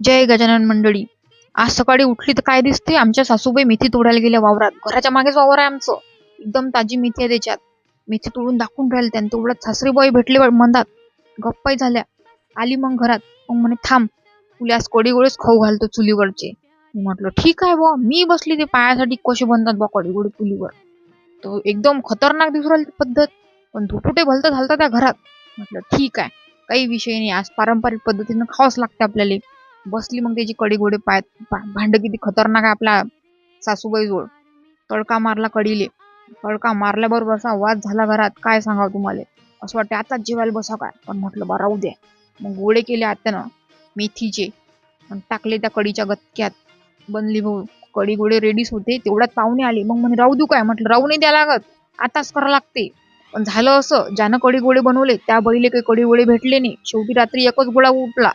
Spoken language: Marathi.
जय गजानन मंडळी. आज सकाळी उठली तर काय दिसते? आमच्या सासूबाई मेथी तोडायला गेल्या वावरात. घराच्या मागेच वावर आहे आमचं. एकदम ताजी मेथी आहे त्याच्यात. मेथी तोडून दाखवून राहिले त्यानं. तेवढ्यात सासरीबाई भेटले मंदात. गप्पाही झाल्या. आली मग घरात. मग म्हणे थांब. तुला आज कोडी गोळेच खाऊ घालतो चुलीवरचे. मी म्हटलं ठीक आहे बा मी बसली ते पायासाठी कसे बनतात बा कोडी गोळी चुलीवर? तो एकदम खतरनाक दिसू राहिली ती पद्धत. पण धुपुटे भलतं झालतं त्या घरात. म्हटलं ठीक आहे. काही विषय नाही. आज पारंपरिक पद्धतीनं खावंच लागते आपल्याला. बसली मग त्याची कडी गोडे पाय भांड किती खतरनाक आहे आपला सासूबाई जोड तडका मारला कडीले. तडका मारल्याबरोबर असा वाद झाला घरात. काय सांगावं तुम्हाला? असं वाटतं आताच जेवायला बसा काय? पण म्हटलं बा राहू द्या. मग गोळे केले आत्यानं मेथीचे आणि टाकले त्या कडीच्या गतक्यात. बनली भाऊ कडी गोडे रेडीच होते तेवढ्यात पाहुणे आले. मग म्हणे राहू देऊ काय? म्हटलं राहू नाही द्या लागत. आताच करा लागते. पण झालं असं. ज्यानं कडी गोडे बनवले त्या बैले काही कडी गोडे भेटले नाही. शेवटी रात्री एकच गोळा उठला.